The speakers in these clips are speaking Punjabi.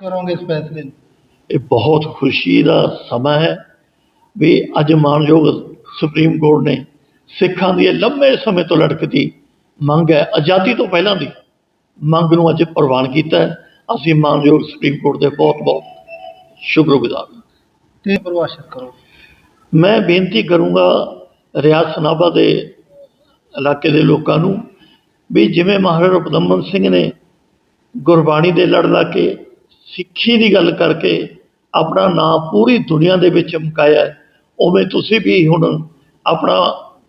ਕਰੋਗੇ ਇਸ ਫੈਸਲੇ ਨੂੰ? ਇਹ ਬਹੁਤ ਖੁਸ਼ੀ ਦਾ ਸਮਾਂ ਹੈ ਵੀ ਅੱਜ ਮਾਨਯੋਗ ਸੁਪਰੀਮ ਕੋਰਟ ਨੇ ਸਿੱਖਾਂ ਦੀ ਇਹ ਲੰਬੇ ਸਮੇਂ ਤੋਂ ਲਟਕਦੀ ਮੰਗ ਹੈ ਆਜ਼ਾਦੀ ਤੋਂ ਪਹਿਲਾਂ ਦੀ ਮੰਗ ਨੂੰ ਅੱਜ ਪ੍ਰਵਾਨ ਕੀਤਾ ਹੈ। ਅਸੀਂ ਮਾਨਯੋਗ ਸੁਪਰੀਮ ਕੋਰਟ ਦੇ ਬਹੁਤ ਬਹੁਤ ਸ਼ੁਕਰਗੁਜ਼ਾਰ ਹਾਂ। ਤੇ ਪ੍ਰਭਾਸ਼ਿਤ ਕਰੋ। ਮੈਂ ਬੇਨਤੀ ਕਰੂੰਗਾ ਰਿਆਤ ਸਨਾਬਾ ਦੇ ਇਲਾਕੇ ਦੇ ਲੋਕਾਂ ਨੂੰ ਵੀ ਜਿਵੇਂ ਮਹਾਰਾਜਾ ਰਪਦਮਨ ਸਿੰਘ ਨੇ ਗੁਰਬਾਣੀ ਦੇ ਲੜ ਲਾ ਕੇ ਸਿੱਖੀ ਦੀ ਗੱਲ ਕਰਕੇ ਆਪਣਾ ਨਾਂ ਪੂਰੀ ਦੁਨੀਆ ਦੇ ਵਿੱਚ ਚਮਕਾਇਆ ਉਵੇਂ ਤੁਸੀਂ ਵੀ ਹੁਣ ਆਪਣਾ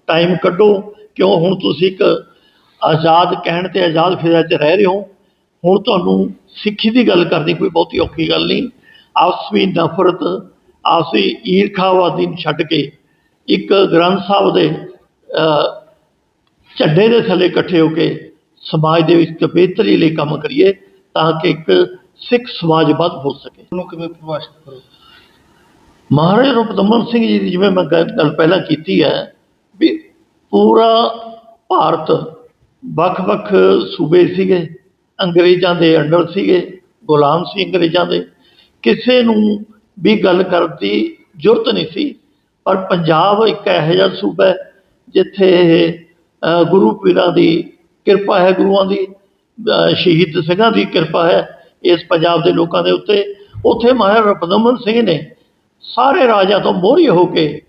ਟਾਈਮ ਕੱਢੋ, ਕਿਉਂ ਹੁਣ ਤੁਸੀਂ ਇੱਕ ਆਜ਼ਾਦ ਕਹਿਣ ਤੇ ਆਜ਼ਾਦ ਫਿਜ਼ਾ 'ਚ ਰਹਿ ਰਹੇ ਹੋ। ਹੁਣ ਤੁਹਾਨੂੰ ਸਿੱਖੀ ਦੀ ਗੱਲ ਕਰਨੀ ਕੋਈ ਬਹੁਤੀ ਔਖੀ ਗੱਲ ਨਹੀਂ। ਆਪਸੀ ਨਫ਼ਰਤ, ਆਪਸੀ ਈਰਖਾਵਾਦੀ ਛੱਡ ਕੇ ਇੱਕ ਗ੍ਰੰਥ ਸਾਹਿਬ ਦੇ ਝੰਡੇ ਦੇ ਥੱਲੇ ਇਕੱਠੇ ਹੋ ਕੇ ਸਮਾਜ ਦੇ ਵਿੱਚ ਬਿਹਤਰੀ ਲਈ ਕੰਮ ਕਰੀਏ ਤਾਂ ਕਿ ਇੱਕ ਸਿੱਖ ਸਮਾਜ ਵੱਧ ਹੋ ਸਕੇ। ਉਹਨੂੰ ਕਿਵੇਂ ਪ੍ਰਭਾਸ਼ਿਤ ਕਰੋ ਮਹਾਰਾਜਾ ਰੁਪਦਮਨ ਸਿੰਘ ਜੀ ਦੀ ਜਿਵੇਂ ਮੈਂ ਗੱਲ ਪਹਿਲਾਂ ਕੀਤੀ ਹੈ ਵੀ ਪੂਰਾ ਭਾਰਤ ਵੱਖ-ਵੱਖ ਸੂਬੇ ਸੀਗੇ ਅੰਗਰੇਜ਼ਾਂ ਦੇ ਅੰਡਰ ਸੀਗੇ ਗੁਲਾਮ ਸੀ ਅੰਗਰੇਜ਼ਾਂ ਦੇ। ਕਿਸੇ ਨੂੰ ਵੀ ਗੱਲ ਕਰਨ ਦੀ ਜ਼ਰੂਰਤ ਨਹੀਂ ਸੀ ਪਰ ਪੰਜਾਬ ਇੱਕ ਇਹੋ ਜਿਹਾ ਸੂਬਾ ਹੈ ਜਿੱਥੇ ਗੁਰੂ ਪੀਰਾਂ ਦੀ ਕਿਰਪਾ ਹੈ ਗੁਰੂਆਂ ਦੀ ਸ਼ਹੀਦ ਸਿੰਘਾਂ ਦੀ ਕਿਰਪਾ ਹੈ। ਇਸ ਪੰਜਾਬ ਦੇ ਲੋਕਾਂ ਦੇ ਉੱਤੇ। ਉੱਥੇ ਮਹਾਰਾਜਾ ਰੁਪਦਮਨ ਸਿੰਘ ਨੇ ਸਾਰੇ ਰਾਜਾਂ ਤੋਂ ਮੋਹਰੀ ਹੋ ਕੇ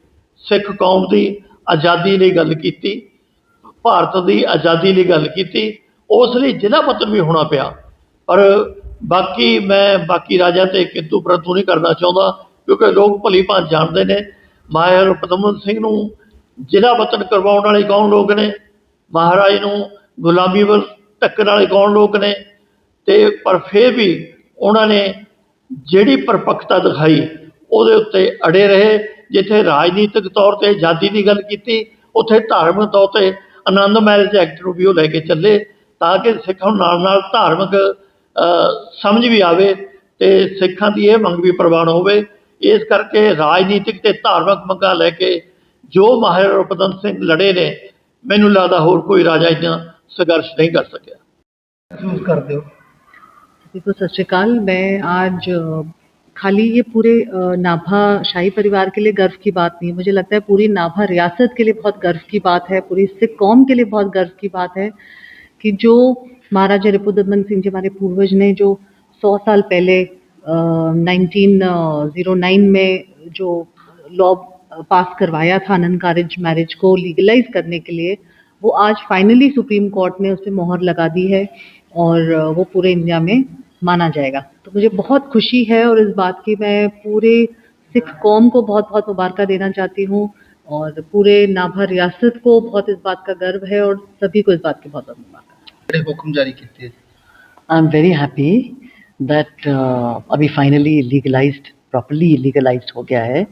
ਸਿੱਖ ਕੌਮ ਦੀ ਆਜ਼ਾਦੀ ਲਈ ਗੱਲ ਕੀਤੀ, ਭਾਰਤ ਦੀ ਆਜ਼ਾਦੀ ਲਈ ਗੱਲ ਕੀਤੀ। ਉਸ ਲਈ ਜ਼ਿਲ੍ਹਾ ਪੱਧਰ ਵੀ ਹੋਣਾ ਪਿਆ। ਪਰ ਬਾਕੀ ਮੈਂ ਬਾਕੀ ਰਾਜਾਂ ਤੇ ਕਿੰਤੂ ਪ੍ਰੰਤੂ ਨਹੀਂ ਕਰਨਾ ਚਾਹੁੰਦਾ, ਕਿਉਂਕਿ ਲੋਕ ਭਲੀ ਭਾਂਤ ਜਾਣਦੇ ਨੇ। ਮਾਇਰ ਪਦਮਨ ਸਿੰਘ ਨੂੰ ਜ਼ਿਲ੍ਹਾ ਵਤਨ ਕਰਵਾਉਣ ਵਾਲੇ ਕੌਣ ਲੋਕ ਨੇ? ਮਹਾਰਾਜ ਨੂੰ ਗੁਲਾਮੀ ਵੱਲ ਧੱਕਣ ਵਾਲੇ ਕੌਣ ਲੋਕ ਨੇ? ਤੇ ਪਰ ਫਿਰ ਵੀ ਉਹਨਾਂ ਨੇ ਜਿਹੜੀ ਪਰਪੱਕਤਾ ਦਿਖਾਈ, ਉਹਦੇ ਉੱਤੇ ਅੜੇ ਰਹੇ। ਜਿੱਥੇ ਰਾਜਨੀਤਿਕ ਤੌਰ ਤੇ ਆਜ਼ਾਦੀ ਦੀ ਗੱਲ ਕੀਤੀ, ਉੱਥੇ ਧਾਰਮਿਕ ਤੌਰ ਤੇ ਆਨੰਦ ਮੈਰਿਜ ਐਕਟ ਨੂੰ ਵੀ ਉਹ ਲੈ ਕੇ ਚੱਲੇ, ਤਾਂ ਕਿ ਸਿੱਖਾਂ ਨੂੰ ਨਾਲ ਨਾਲ ਧਾਰਮਿਕ ਸਮਝ ਵੀ ਆਵੇ ਤੇ ਸਿੱਖਾਂ ਦੀ ਇਹ ਮੰਗ ਵੀ ਪ੍ਰਵਾਨ ਹੋਵੇ। ਇਸ ਕਰਕੇ ਰਾਜਨੀਤਿਕ ਤੇ ਧਾਰਮਿਕ ਮੰਗਾਂ ਲੈ ਕੇ ਜੋ ਮਹਾਰਾਜਾ ਰੁਪਦਨ ਸਿੰਘ ਲੜੇ ਨੇ, ਮੈਨੂੰ ਲੱਗਦਾ ਹੋਰ ਕੋਈ ਰਾਜਾ ਇੰਨਾ ਸੰਘਰਸ਼ ਨਹੀਂ ਕਰ ਸਕਿਆ। ਮਹਿਸੂਸ ਕਰਦੇ ਹੋ? देखो सत श्रीकाल। मैं आज खाली ये पूरे नाभा शाही परिवार के लिए गर्व की बात नहीं मुझे लगता है पूरी नाभा रियासत के लिए बहुत गर्व की बात है, पूरी सिख कौम के लिए बहुत गर्व की बात है कि जो महाराजा रिपुदमन सिंह जी, हमारे पूर्वज ने जो सौ साल पहले नाइनटीन ज़ीरो नाइन में जो लॉ पास करवाया था आनंद कारज मैरिज को लीगलाइज करने के लिए, वो आज फाइनली सुप्रीम कोर्ट ने उस पर मोहर लगा दी है और वो पूरे इंडिया में माना जाएगा। तो मुझे बहुत खुशी है और इस बात की मैं पूरे सिख कौम को बहुत बहुत मुबारक देना चाहती हूँ और पूरे नाभा रियासत को बहुत इस बात का गर्व है और सभी को इस बात की बहुत बहुत मुबारक हुक्म जारी किए। I am very happy that अभी फाइनली लीगलाइज प्रॉपरली लीगलाइज हो गया है।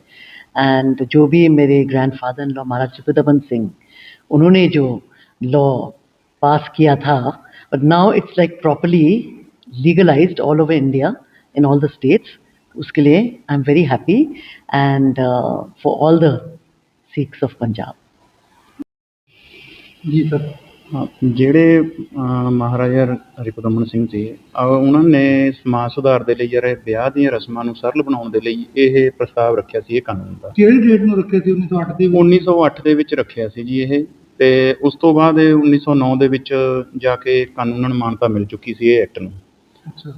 एंड जो भी मेरे ग्रैंड फादर लॉ महाराज चिकुदपन सिंह उन्होंने जो लॉ पास किया था but now it's like properly legalized all over India in all the states उसके लिए I am very happy and for all the Sikhs of Punjab ਜੀ ਸਰ ਹਾਂ, ਜਿਹੜੇ ਅਹ, ਮਹਾਰਾਜਾ ਰਿਪਦਮਨ ਸਿੰਘ ਜੀ ਅਹ, ਉਹਨਾਂ ਨੇ ਸਮਾਜ ਸੁਧਾਰ ਦੇ ਲਈ ਜਿਹੜੇ ਵਿਆਹ ਦੀਆਂ ਰਸਮਾਂ ਨੂੰ ਸਰਲ ਬਣਾਉਣ ਦੇ ਲਈ ਇਹ ਪ੍ਰਸਤਾਵ ਰੱਖਿਆ ਸੀ ਇਹ ਕਾਨੂੰਨ ਦਾ ਕਿਹੜੀ ਡੇਟ ਨੂੰ ਰੱਖੇ ਸੀ 1908 ਦੇ 1908 ਦੇ ਵਿੱਚ ਰੱਖਿਆ ਸੀ ਜੀ ਇਹ ਤੇ ਉਸ ਤੋਂ ਬਾਅਦ ਇਹ 1909 ਦੇ ਵਿੱਚ ਜਾ ਕੇ ਕਾਨੂੰਨਨ ਮਾਨਤਾ ਮਿਲ ਚੁੱਕੀ ਸੀ ਇਹ ਐਕਟ ਨੂੰ ਅੱਛਾ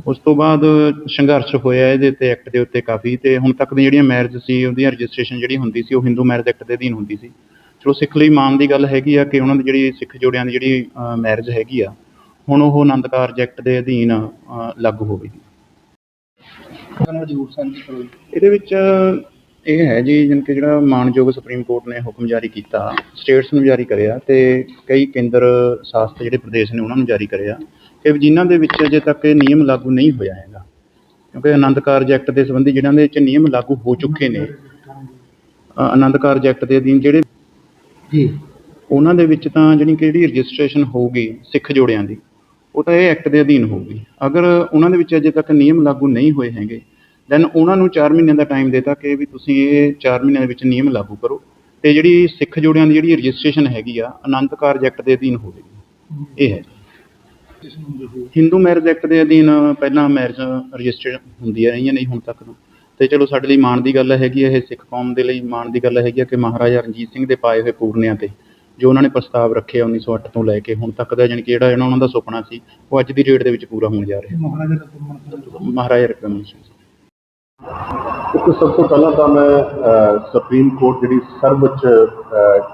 ਉਸ ਤੋਂ ਬਾਅਦ ਸੰਘਰਸ਼ ਹੋਇਆ ਇਹਦੇ ਤੇ ਐਕਟ ਦੇ ਉੱਤੇ ਕਾਫੀ ਤੇ ਹੁਣ ਤੱਕ ਦੀਆਂ ਜਿਹੜੀਆਂ ਮੈਰਿਜ ਸੀ ਉਹਦੀਆਂ ਰਜਿਸਟ੍ਰੇਸ਼ਨ ਜਿਹੜੀ ਹੁੰਦੀ ਸੀ ਉਹ ਹਿੰਦੂ ਮੈਰਿਜ ਐਕਟ ਦੇ ਅਧੀਨ ਹੁੰਦੀ ਸੀ। ਚਲੋ ਸਿੱਖ ਲਈ ਮਾਨ ਦੀ ਗੱਲ ਹੈਗੀ ਆ ਕਿ ਉਹਨਾਂ ਦੀ ਜਿਹੜੀ ਸਿੱਖ ਜੋੜਿਆਂ ਦੀ ਜਿਹੜੀ ਮੈਰਿਜ ਹੈਗੀ ਆ ਹੁਣ ਉਹ ਆਨੰਦ ਕਾਰਜ ਐਕਟ ਦੇ ਅਧੀਨ ਲਾਗੂ ਹੋਵੇਗੀ। ਇਹਦੇ ਵਿੱਚ ਇਹ ਹੈ ਜੀ ਜਿਨ ਕਿ ਜਿਹੜਾ ਮਾਨਯੋਗ ਸੁਪਰੀਮ ਕੋਰਟ ਨੇ ਹੁਕਮ ਜਾਰੀ ਕੀਤਾ ਸਟੇਟਸ ਨੂੰ ਜਾਰੀ ਕਰਿਆ ਤੇ ਕਈ ਕੇਂਦਰ ਸ਼ਾਸਤ ਜਿਹੜੇ ਪ੍ਰਦੇਸ਼ ਨੇ ਉਹਨਾਂ ਨੂੰ ਜਾਰੀ ਕਰਿਆ। ਕਿ ਜਿਨ੍ਹਾਂ ਦੇ ਵਿੱਚ ਅਜੇ ਤੱਕ ਇਹ ਨਿਯਮ ਲਾਗੂ ਨਹੀਂ ਹੋਇਆ ਹੈਗਾ। ਕਿਉਂਕਿ ਆਨੰਦ ਕਾਰਜ ਐਕਟ ਦੇ ਸੰਬੰਧੀ ਜਿਹਨਾਂ ਦੇ ਵਿੱਚ ਨਿਯਮ ਲਾਗੂ ਹੋ ਚੁੱਕੇ ਨੇ ਆਨੰਦ ਕਾਰਜ ਐਕਟ ਦੇ ਅਧੀਨ ਜਿਹੜੇ ਜੀ। ਉਹਨਾਂ ਦੇ ਵਿੱਚ ਤਾਂ ਜਿਹੜੀ ਕਿ ਜਿਹੜੀ ਰਜਿਸਟ੍ਰੇਸ਼ਨ ਹੋਊਗੀ ਸਿੱਖ ਜੋੜਿਆਂ ਦੀ ਉਹ ਤਾਂ ਇਹ ਐਕਟ ਦੇ ਅਧੀਨ ਹੋਊਗੀ। ਅਗਰ ਉਹਨਾਂ ਦੇ ਵਿੱਚ ਅਜੇ ਤੱਕ ਨਿਯਮ ਲਾਗੂ ਨਹੀਂ ਹੋਏ ਹੈਗੇ ਦੈਨ ਉਹਨਾਂ ਨੂੰ 4 ਮਹੀਨਿਆਂ ਦਾ ਟਾਈਮ ਦਿੱਤਾ ਕਿ ਵੀ ਤੁਸੀਂ ਇਹ 4 ਮਹੀਨਿਆਂ ਦੇ ਵਿੱਚ ਨਿਯਮ ਲਾਗੂ ਕਰੋ ਤੇ ਜਿਹੜੀ ਸਿੱਖ ਜੋੜਿਆਂ ਦੀ ਜਿਹੜੀ ਰਜਿਸਟ੍ਰੇਸ਼ਨ ਹੈਗੀ ਆ ਆਨੰਦ ਕਾਰਜ ਐਕਟ ਦੇ ਅਧੀਨ ਹੋਵੇਗੀ। ਇਹ ਹੈ ਹਿੰਦੂ ਮੈਰਿਜ ਐਕਟ ਦੇ ਅਧੀਨ ਪਹਿਲਾਂ ਮੈਰਿਜ ਰਜਿਸਟਰਡ ਹੁੰਦੀਆਂ ਰਹੀਆਂ ਨਹੀਂ ਹੁਣ ਤੱਕ ਤਾਂ। ਤੇ ਚਲੋ ਸਾਡੇ ਲਈ ਮਾਣ ਦੀ ਗੱਲ ਹੈਗੀ ਹੈ ਇਹ ਸਿੱਖ ਕੌਮ ਦੇ ਲਈ ਮਾਣ ਦੀ ਗੱਲ ਹੈਗੀ ਹੈ ਕਿ ਮਹਾਰਾਜਾ ਰਣਜੀਤ ਸਿੰਘ ਦੇ ਪਾਏ ਹੋਏ ਪੂਰਨਿਆਂ ਤੇ ਜੋ ਉਹਨਾਂ ਨੇ ਪ੍ਰਸਤਾਵ ਰੱਖੇ 1908 ਤੋਂ ਲੈ ਕੇ ਹੁਣ ਤੱਕ ਦਾ ਜਾਣੀ ਕਿ ਜਿਹੜਾ ਇਹਨਾਂ ਉਹਨਾਂ ਦਾ ਸੁਪਨਾ ਸੀ ਉਹ ਅੱਜ ਦੀ ਡੇਟ ਦੇ ਵਿੱਚ ਪੂਰਾ ਹੋਣ ਜਾ ਰਿਹਾ। ਮਹਾਰਾਜਾ ਰਤਨ ਸਿੰਘ ਮਹਾਰਾਜਾ ਰਣਜੀਤ ਸਿੰਘ। ਇੱਕ ਸਭ ਤੋਂ ਪਹਿਲਾਂ ਤਾਂ ਮੈਂ ਸੁਪਰੀਮ ਕੋਰਟ ਜਿਹੜੀ ਸਰਵਉੱਚ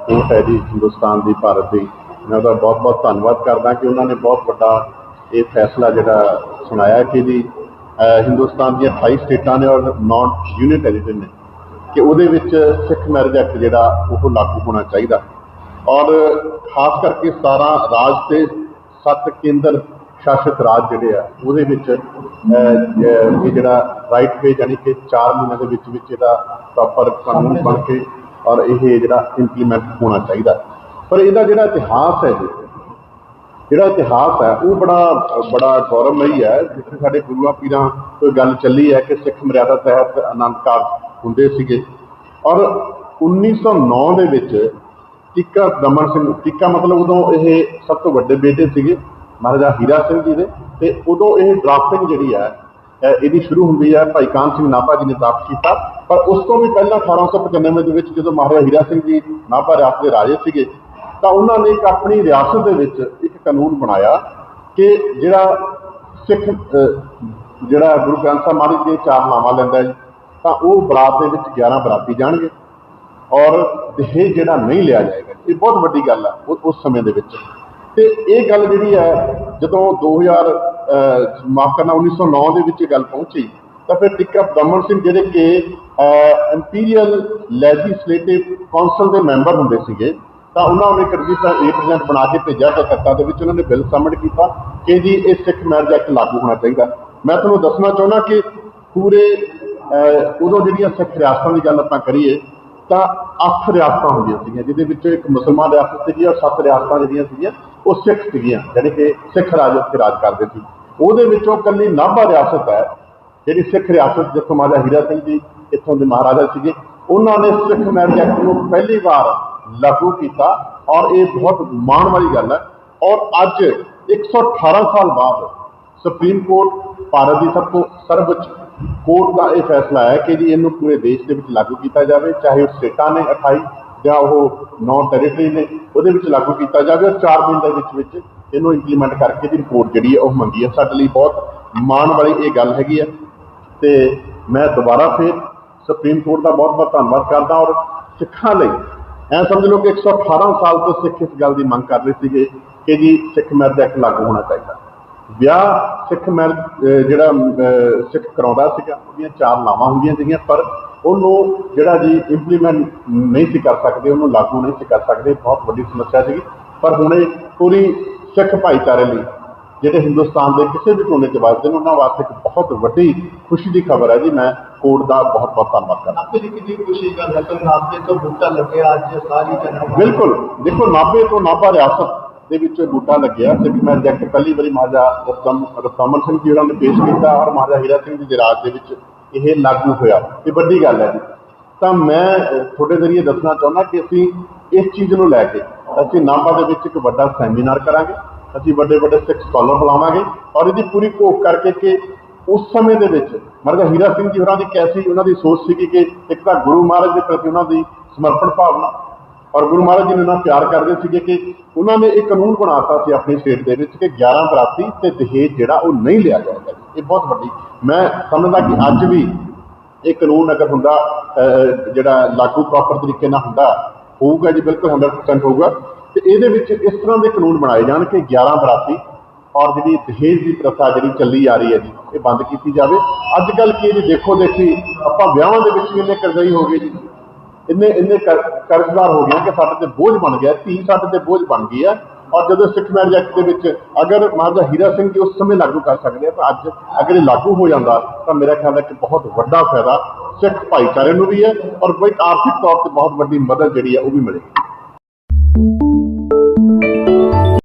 ਕੋਰਟ ਹੈ ਜੀ ਹਿੰਦੁਸਤਾਨ ਦੀ ਭਾਰਤ ਦੀ ਮੈਂ ਉਹਦਾ ਬਹੁਤ ਬਹੁਤ ਧੰਨਵਾਦ ਕਰਦਾ ਕਿ ਉਹਨਾਂ ਨੇ ਬਹੁਤ ਵੱਡਾ ਇਹ ਫੈਸਲਾ ਜਿਹੜਾ ਸੁਣਾਇਆ ਕਿ ਜੀ ਹਿੰਦੁਸਤਾਨ ਦੀਆਂ 28 ਸਟੇਟਾਂ ਨੇ ਔਰ ਨਾਨ ਯੂਨਿਟ ਟੈਰੀਟਰੀ ਨੇ, ਕਿ ਉਹਦੇ ਵਿੱਚ ਸਿੱਖ ਮੈਰਿਜ ਐਕਟ ਜਿਹੜਾ ਉਹ ਲਾਗੂ ਹੋਣਾ ਚਾਹੀਦਾ। ਔਰ ਖਾਸ ਕਰਕੇ 17 ਰਾਜ ਤੇ ਸੱਤ ਕੇਂਦਰ ਸ਼ਾਸਿਤ ਰਾਜ ਜਿਹੜੇ ਆ, ਉਹਦੇ ਵਿੱਚ ਇਹ ਜਿਹੜਾ ਰਾਈਟ ਵੇ ਯਾਨੀ ਕਿ 4 ਮਹੀਨਿਆਂ ਦੇ ਵਿੱਚ ਵਿੱਚ ਇਹਦਾ ਪ੍ਰੋਪਰ ਕਾਨੂੰਨ ਬਣ ਕੇ ਔਰ ਇਹ ਜਿਹੜਾ ਇੰਪਲੀਮੈਂਟ ਹੋਣਾ ਚਾਹੀਦਾ। ਪਰ ਇਹਦਾ ਜਿਹੜਾ ਇਤਿਹਾਸ ਹੈ ਜੀ, ਜਿਹੜਾ ਇਤਿਹਾਸ ਹੈ, ਉਹ ਬੜਾ ਬੜਾ ਗੌਰਵਮਈ ਹੈ। ਜਿੱਥੇ ਸਾਡੇ ਗੁਰੂਆਂ ਪੀਰਾਂ ਤੋਂ ਗੱਲ ਚੱਲੀ ਹੈ ਕਿ ਸਿੱਖ ਮਰਿਆਦਾ ਤਹਿਤ ਆਨੰਦ ਕਾਰਜ ਹੁੰਦੇ ਸੀਗੇ। ਔਰ 1909 ਦੇ ਵਿੱਚ ਟਿੱਕਾ ਦਮਨ ਸਿੰਘ, ਟਿੱਕਾ ਮਤਲਬ ਉਦੋਂ ਇਹ ਸਭ ਤੋਂ ਵੱਡੇ ਬੇਟੇ ਸੀਗੇ, ਮਹਾਰਾਜਾ ਹੀਰਾ ਸਿੰਘ ਜੀ ਦੇ। ਤੇ ਉਦੋਂ ਇਹ ਡਰਾਫਟਿੰਗ ਜਿਹੜੀ ਹੈ ਇਹਦੀ ਸ਼ੁਰੂ ਹੁੰਦੀ ਹੈ, ਭਾਈ ਕਾਨ ਸਿੰਘ ਨਾਭਾ ਜੀ ਨੇ ਡਰਾਫਟ ਕੀਤਾ। ਪਰ ਉਸ ਤੋਂ ਵੀ ਪਹਿਲਾਂ 1895 ਦੇ ਵਿੱਚ ਜਦੋਂ ਮਹਾਰਾਜਾ ਹੀਰਾ ਸਿੰਘ ਜੀ ਨਾਭਾ ਰਿਆਸਤ ਦੇ ਰਾਜੇ ਸੀਗੇ ਤਾਂ ਉਹਨਾਂ ਨੇ ਇੱਕ ਆਪਣੀ ਰਿਆਸਤ ਦੇ ਵਿੱਚ ਇੱਕ ਕਾਨੂੰਨ ਬਣਾਇਆ ਕਿ ਜਿਹੜਾ ਸਿੱਖ ਜਿਹੜਾ ਗੁਰੂ ਗ੍ਰੰਥ ਸਾਹਿਬ ਮਹਾਰਾਜ ਦੇ ਚਾਰ ਨਾਵਾਂ ਲੈਂਦਾ ਜੀ, ਤਾਂ ਉਹ ਬਰਾਤ ਦੇ ਵਿੱਚ 11 ਬਰਾਤੀ ਜਾਣਗੇ ਔਰ ਦਹੇਜ ਜਿਹੜਾ ਨਹੀਂ ਲਿਆ ਜਾਏਗਾ ਇਹ ਬਹੁਤ ਵੱਡੀ ਗੱਲ ਆ ਉਸ ਉਸ ਸਮੇਂ ਦੇ ਵਿੱਚ। ਤੇ ਇਹ ਗੱਲ ਜਿਹੜੀ ਹੈ ਜਦੋਂ 2000 ਮਾਫ ਕਰਨਾ 1909 ਦੇ ਵਿੱਚ ਇਹ ਗੱਲ ਪਹੁੰਚੀ ਤਾਂ ਫਿਰ ਟਿੱਕਾ ਬ੍ਰਹਮਣ ਸਿੰਘ ਜਿਹੜੇ ਕਿ ਇੰਪੀਰੀਅਲ ਲੈਜਿਸਲੇਟਿਵ ਕਾਉਂਸਲ ਦੇ ਮੈਂਬਰ ਹੁੰਦੇ ਸੀਗੇ ਤਾਂ ਉਹਨਾਂ ਨੇ ਕਰਜ਼ੀਤਾ ਰਿਪਰੈਜ਼ੈਂਟ ਬਣਾ ਕੇ ਭੇਜਿਆ ਕਲਕੱਤਾ ਦੇ ਵਿੱਚ ਉਹਨਾਂ ਨੇ ਬਿੱਲ ਸਬਮਿਟ ਕੀਤਾ ਕਿ ਜੀ ਇਹ ਸਿੱਖ ਮੈਰਿਜ ਐਕਟ ਲਾਗੂ ਹੋਣਾ ਚਾਹੀਦਾ। ਮੈਂ ਤੁਹਾਨੂੰ ਦੱਸਣਾ ਚਾਹੁੰਦਾ ਕਿ ਪੂਰੇ ਉਦੋਂ ਜਿਹੜੀਆਂ ਸਿੱਖ ਰਿਆਸਤਾਂ ਦੀ ਗੱਲ ਆਪਾਂ ਕਰੀਏ, ਤਾਂ ਅੱਠ ਰਿਆਸਤਾਂ ਹੁੰਦੀਆਂ ਸੀਗੀਆਂ, ਜਿਹਦੇ ਵਿੱਚੋਂ ਇੱਕ ਮੁਸਲਮਾਨ ਰਿਆਸਤ ਸੀਗੀ ਔਰ ਸੱਤ ਰਿਆਸਤਾਂ ਜਿਹੜੀਆਂ ਸੀਗੀਆਂ, ਉਹ ਸਿੱਖ ਸੀਗੀਆਂ ਜਿਹੜੇ ਕਿ ਸਿੱਖ ਰਾਜ ਉੱਥੇ ਰਾਜ ਕਰਦੇ ਸੀ। ਉਹਦੇ ਵਿੱਚੋਂ ਕੱਲੀ ਨਾਭਾ ਰਿਆਸਤ ਹੈ, ਜਿਹੜੀ ਸਿੱਖ ਰਿਆਸਤ ਜਿੱਥੋਂ ਮਹਾਰਾਜਾ ਹੀਰਾ ਸਿੰਘ ਜੀ, ਇੱਥੋਂ ਦੇ ਮਹਾਰਾਜਾ ਸੀਗੇ, ਉਹਨਾਂ ਨੇ ਸਿੱਖ ਮੈਰਿਜ ਐਕਟ ਨੂੰ ਪਹਿਲੀ ਵਾਰ ਲਾਗੂ ਕੀਤਾ ਔਰ ਇਹ ਬਹੁਤ ਮਾਣ ਵਾਲੀ ਗੱਲ ਹੈ। ਔਰ ਅੱਜ 118 ਸਾਲ ਬਾਅਦ ਸੁਪਰੀਮ ਕੋਰਟ ਭਾਰਤ ਦੀ ਸਭ ਤੋਂ ਸਰਵਉੱਚ ਕੋਰਟ ਦਾ ਇਹ ਫੈਸਲਾ ਹੈ ਕਿ ਜੀ ਇਹਨੂੰ ਪੂਰੇ ਦੇਸ਼ ਦੇ ਵਿੱਚ ਲਾਗੂ ਕੀਤਾ ਜਾਵੇ, ਚਾਹੇ ਉਹ ਸਟੇਟਾਂ ਨੇ 28 ਜਾਂ ਉਹ ਨੌ ਟੈਰੀਟਰੀ ਨੇ, ਉਹਦੇ ਵਿੱਚ ਲਾਗੂ ਕੀਤਾ ਜਾਵੇ ਔਰ 4 ਦਿਨ ਦੇ ਵਿੱਚ ਵਿੱਚ ਇਹਨੂੰ ਇੰਪਲੀਮੈਂਟ ਕਰਕੇ ਦੀ ਰਿਪੋਰਟ ਜਿਹੜੀ ਹੈ ਉਹ ਮੰਗੀ ਹੈ। ਸਾਡੇ ਲਈ ਬਹੁਤ ਮਾਣ ਵਾਲੀ ਇਹ ਗੱਲ ਹੈਗੀ ਹੈ। ਤੇ ਮੈਂ ਦੁਬਾਰਾ ਫਿਰ ਸੁਪਰੀਮ ਕੋਰਟ ਦਾ ਬਹੁਤ ਬਹੁਤ ਧੰਨਵਾਦ ਕਰਦਾ ਔਰ ਸਿੱਖਾਂ ਲਈ ਐ ਸਮਝ ਲਓ ਕਿ 118 ਸਾਲ ਤੋਂ ਸਿੱਖ ਇਸ ਗੱਲ ਦੀ ਮੰਗ ਕਰ ਰਹੇ ਸੀਗੇ ਕਿ ਜੀ ਸਿੱਖ ਮੈਰਿਜ ਐਕਟ ਲਾਗੂ ਹੋਣਾ ਚਾਹੀਦਾ। ਵਿਆਹ ਸਿੱਖ ਮੈਰਿਜ ਜਿਹੜਾ ਸਿੱਖ ਕਰਾਉਂਦਾ ਸੀਗਾ, ਉਹਦੀਆਂ ਚਾਰ ਲਾਵਾਂ ਹੁੰਦੀਆਂ ਸੀਗੀਆਂ, ਪਰ ਉਹਨੂੰ ਜਿਹੜਾ ਜੀ ਇੰਪਲੀਮੈਂਟ ਨਹੀਂ ਸੀ ਕਰ ਸਕਦੇ, ਉਹਨੂੰ ਲਾਗੂ ਨਹੀਂ ਸੀ ਕਰ ਸਕਦੇ, ਬਹੁਤ ਵੱਡੀ ਸਮੱਸਿਆ ਸੀਗੀ। ਪਰ ਹੁਣ ਇਹ ਪੂਰੀ ਸਿੱਖ ਭਾਈਚਾਰੇ ਲਈ ਜਿਹੜੇ ਹਿੰਦੁਸਤਾਨ ਦੇ ਕਿਸੇ ਵੀ ਕੋਨੇ 'ਚ ਵੱਸਦੇ ਨੇ ਉਹਨਾਂ ਵਾਸਤੇ ਇੱਕ ਬਹੁਤ ਵੱਡੀ ਖੁਸ਼ੀ ਦੀ ਖਬਰ ਹੈ ਜੀ। ਮੈਂ ਕੋਰਟ ਦਾ ਬਹੁਤ ਬਹੁਤ ਧੰਨਵਾਦ ਕਰਦਾ। ਆਪੇ ਦੀ ਕਿੰਨੀ ਖੁਸ਼ੀ ਗੱਲ ਹੈ? ਕਿ ਨਾਪੇ ਤੋਂ ਬੂਟਾ ਲੱਗਿਆ ਅੱਜ ਸਾਰੀ ਜਨਮ ਬਿਲਕੁਲ। ਦੇਖੋ ਨਾਭੇ ਤੋਂ ਨਾਭਾ ਰਿਆਸਤ ਦੇ ਵਿੱਚ ਬੂਟਾ ਲੱਗਿਆ ਸਿੱਖ ਮੈਰਿਜ ਐਕਟ ਪਹਿਲੀ ਵਾਰੀ ਮਹਾਰਾਜਾ ਰਤਨ ਰਤਨਾਮਨ ਸਿੰਘ ਜੀ ਹੋਰਾਂ ਨੇ ਪੇਸ਼ ਕੀਤਾ ਔਰ ਮਹਾਰਾਜਾ ਹੀਰਾ ਸਿੰਘ ਜੀ ਦੇ ਰਾਜ ਦੇ ਵਿੱਚ ਇਹ ਲਾਗੂ ਹੋਇਆ। ਇਹ ਵੱਡੀ ਗੱਲ ਹੈ ਜੀ। ਤਾਂ ਮੈਂ ਤੁਹਾਡੇ ਜ਼ਰੀਏ ਦੱਸਣਾ ਚਾਹੁੰਦਾ ਕਿ ਅਸੀਂ ਇਸ ਚੀਜ਼ ਨੂੰ ਲੈ ਕੇ ਅਸੀਂ ਨਾਭਾ ਦੇ ਵਿੱਚ ਇੱਕ ਵੱਡਾ ਸੈਮੀਨਾਰ ਕਰਾਂਗੇ। ਅਸੀਂ ਵੱਡੇ ਵੱਡੇ ਸਿੱਖ ਸਕਾਲਰ ਬੁਲਾਵਾਂਗੇ ਔਰ ਇਹਦੀ ਪੂਰੀ ਘੋਖ ਕਰਕੇ ਕਿ ਉਸ ਸਮੇਂ ਦੇ ਵਿੱਚ ਮਹਾਰਾਜਾ ਹੀਰਾ ਸਿੰਘ ਜੀ ਹੋਰਾਂ ਦੀ ਕੈਸੀ ਉਹਨਾਂ ਦੀ ਸੋਚ ਸੀਗੀ ਕਿ ਇੱਕ ਤਾਂ ਗੁਰੂ ਮਹਾਰਾਜ ਦੇ ਪ੍ਰਤੀ ਉਹਨਾਂ ਦੀ ਸਮਰਪਣ ਭਾਵਨਾ ਔਰ ਗੁਰੂ ਮਹਾਰਾਜ ਜੀ ਨੂੰ ਇੰਨਾ ਪਿਆਰ ਕਰਦੇ ਸੀਗੇ ਕਿ ਉਹਨਾਂ ਨੇ ਇੱਕ ਕਾਨੂੰਨ ਬਣਾਤਾ ਸੀ ਆਪਣੀ ਸਟੇਟ ਦੇ ਵਿੱਚ ਕਿ 11 ਬਰਾਤੀ ਤੇ ਦਹੇਜ ਜਿਹੜਾ ਉਹ ਨਹੀਂ ਲਿਆ ਜਾਏਗਾ ਇਹ ਬਹੁਤ ਵੱਡੀ ਮੈਂ ਸਮਝਦਾ ਕਿ ਅੱਜ ਵੀ ਇਹ ਕਾਨੂੰਨ ਅਗਰ ਹੁੰਦਾ ਜਿਹੜਾ ਲਾਗੂ ਪ੍ਰੋਪਰ ਤਰੀਕੇ ਨਾਲ ਹੁੰਦਾ, ਹੋਊਗਾ ਜੀ, ਬਿਲਕੁਲ 100% ਹੋਊਗਾ। ਤੇ ਇਹਦੇ ਵਿੱਚ ਇਸ ਤਰ੍ਹਾਂ ਦੇ ਕਾਨੂੰਨ ਬਣਾਏ ਜਾਣ ਕਿ 11 ਬਰਾਤੀ ਔਰ ਜਿਹੜੀ ਦਹੇਜ ਦੀ ਪ੍ਰਥਾ ਜਿਹੜੀ ਚੱਲੀ ਆ ਰਹੀ ਹੈ ਜੀ, ਇਹ ਬੰਦ ਕੀਤੀ ਜਾਵੇ। ਅੱਜ ਕੱਲ ਕੀ ਜੀ, ਦੇਖੋ ਦੇਖੀ, ਆਪਾਂ ਵਿਆਹਾਂ ਦੇ ਵਿੱਚ ਵੀ ਇੰਨੇ ਕਰਜ਼ਈ ਹੋ ਗਏ ਜੀ। ਇੰਨੇ ਇੰਨੇ ਕਰ- ਕਰਜ਼ਦਾਰ ਹੋ ਗਏ ਕਿ ਸਾਡੇ ਤੇ ਬੋਝ ਬਣ ਗਿਆ, ਧੀ ਸਾਡੇ ਤੇ ਬੋਝ ਬਣ ਗਈ ਹੈ। ਔਰ ਜਦੋਂ ਸਿੱਖ ਮੈਰਿਜ ਐਕਟ ਦੇ ਵਿੱਚ ਅਗਰ ਮਹਾਰਾਜਾ ਹੀਰਾ ਸਿੰਘ ਜੀ ਉਸ ਸਮੇਂ ਲਾਗੂ ਕਰ ਸਕਦੇ ਆ, ਤਾਂ ਅੱਜ ਅਗਰ ਇਹ ਲਾਗੂ ਹੋ ਜਾਂਦਾ, ਤਾਂ ਮੇਰਾ ਖਿਆਲ ਹੈ ਕਿ ਬਹੁਤ ਵੱਡਾ ਫਾਇਦਾ ਸਿੱਖ ਭਾਈਚਾਰੇ ਨੂੰ ਵੀ ਹੈ ਔਰ ਬਈ ਆਰਥਿਕ ਤੌਰ ਤੇ ਬਹੁਤ ਵੱਡੀ ਮਦਦ ਜਿਹੜੀ ਹੈ ਉਹ ਵੀ ਮਿਲੇਗੀ।